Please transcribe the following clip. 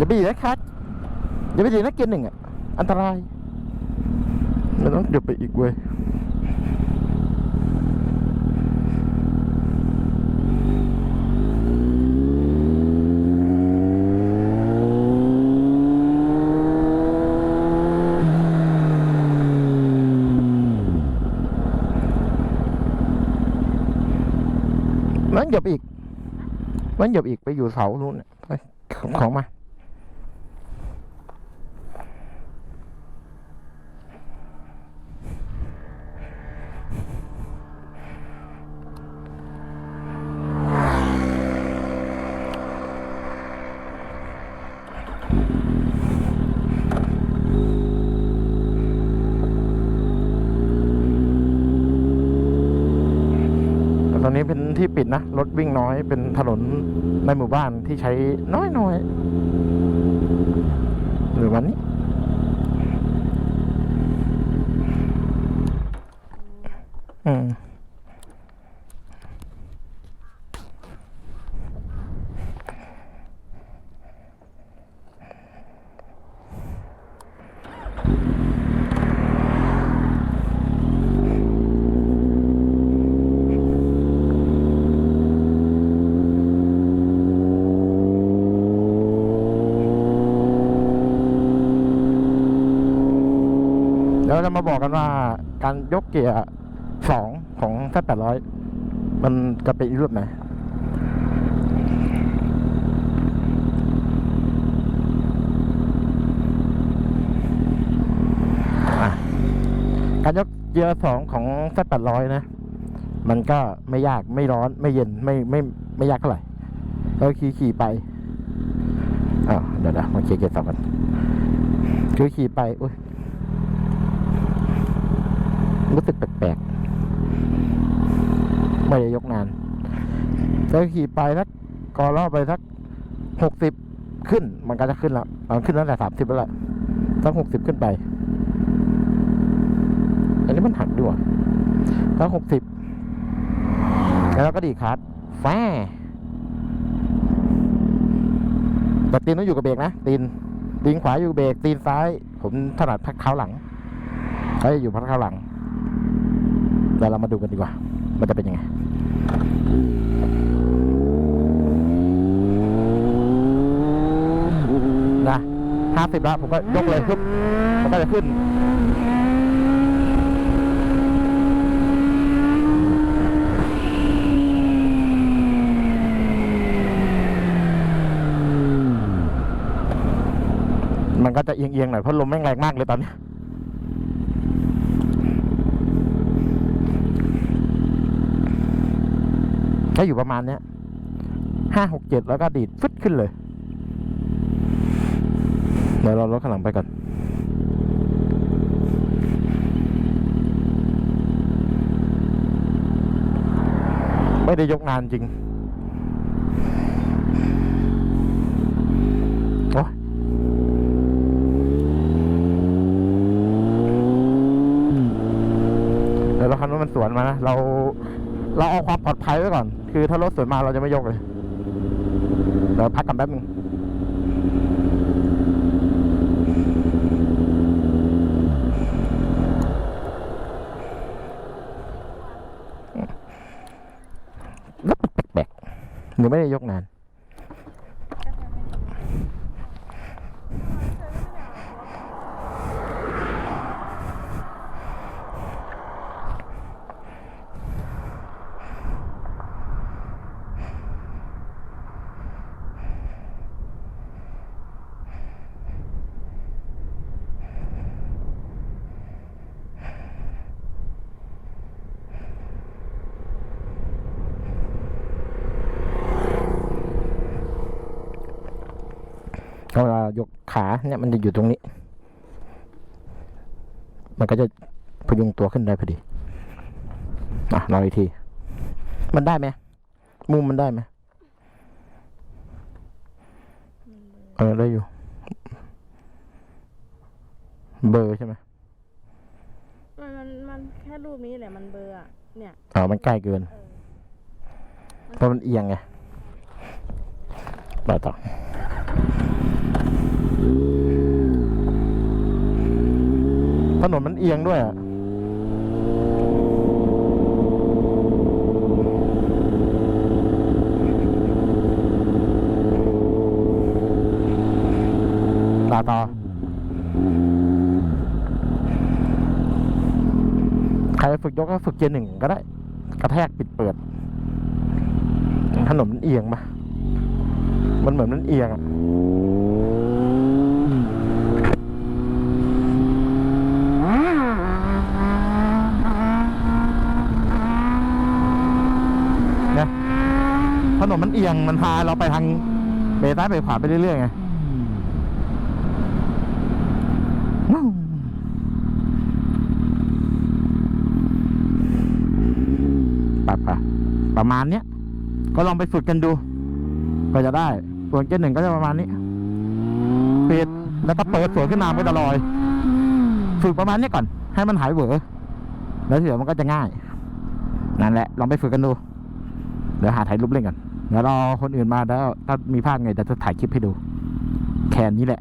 อย่าไปถึงนักเกียร์หนึ่งอะ อันตรายมันต้องเดี๋ยวไปอีกเว้ยมันหยบอีกมันหยบอีกไปอยู่เสานู้นน่ะไปของมา แต่ตอนนี้เป็น ที่ปิดนะ รถวิ่งน้อยเป็นถนนในหมู่บ้านที่ใช้น้อยน้อยๆหรือวันนี้ อืม มาบอกกันว่าการยกเกียร์สองของแแปดร้อยมันจะเป็นอีกรูปไหนการยกเกียร์สองของแแปดร้อยนะ มันก็ไม่ยากไม่ร้อนไม่เย็นไม่ไม่ไม่ยากเท่าไหร่เราขี่ขี่ไปอ้าวเดี๋ยวนะมาเคลียร์เกียร์สองกันคือขี่ไปอุ้ย รู้สึกแปลกๆ ไม่ได้ยกนาน แล้วขี่ไปสักกอรอบไปสักหกสิบขึ้น มันก็จะขึ้นแล้วมันขึ้นตั้งแต่สามสิบแล้วล่ะต้งหกสิบขึ้นไป อันนี้มันหักด้วยตั้งหกสิบแล้วก็ดีคัดแฟแต่ตีนต้องอยู่กับเบรกนะตีนตีนขวาอยู่เบรกตีนซ้าย ผมถนัดพักเท้าหลังเขาจะอยู่พักเท้าหลัง เดี๋ยวเรามาดูกันดีกว่า มันจะเป็นยังไงนะห้าสิบแล้วผมก็ยกเลยปุ๊บมันก็จะขึ้นมันก็จะเอียงๆหน่อยเพราะลมแม่งแรงมากเลยตอนนี้ ก็อยู่ประมาณเนี้ยห้าหกเจ็ดแล้วก็ดีดฟึดขึ้นเลยเดี๋ยวเรารถข้างหลังไปก่อนไม่ได้ยกนานจริงโอ้เดี๋ยวเราคันว่ามันสวนมานะ เรา เราเอาความปลอดภัยไว้ก่อน คือถ้ารถสวนมาเราจะไม่ยกเลยเดี๋ยวพักกันแป๊บนึงแล้วแปลกๆหนูไม่ได้ยกนาน ยกขาเนี่ยมันจะอยู่ตรงนี้ มันก็จะพยุงตัวขึ้นได้พอดีอะลองอีกที มันได้ไหมมุมมันได้ไหมเออได้อยู่ เบอร์ใช่ไหมมันมันมันแค่รูปนี้แหละมันเบลอร์อะเนี่ยอ๋อมันใกล้เกินเออเพราะมันเอียงไงไปต่อ นนมันเอียงด้วยอะต่อต่อใครฝึกยกก็ฝึกเกียร์หนึ่งก็ได้ กระแทกปิดเปิดถนนมันเอียงปะมันเหมือนมันเอียงอะเนี่ย ถนนมันเอียงมันพาเราไปทางเบซ้ายไปขวาไปเรื่อยๆไงปะปะประมาณเนี้ย ก็ลองไปฝึกกันดู ก็จะได้ ส่วนเกียร์หนึ่งก็จะประมาณนี้ปิดแล้วก็เปิดสวนขึ้นมามันก็จะลอย ฝึกประมาณนี้ก่อน ให้มันหายเหวอแล้วเดี๋ยวมันก็จะง่าย นั่นแหละ ลองไปฝึกกันดู เดี๋ยวหาถ่ายรูปเล่นกันเดี๋ยวรอคนอื่นมาแล้วถ้ามีพลาดไงเดี๋ยวจะถ่ายคลิปให้ดู แค่นี้แหละ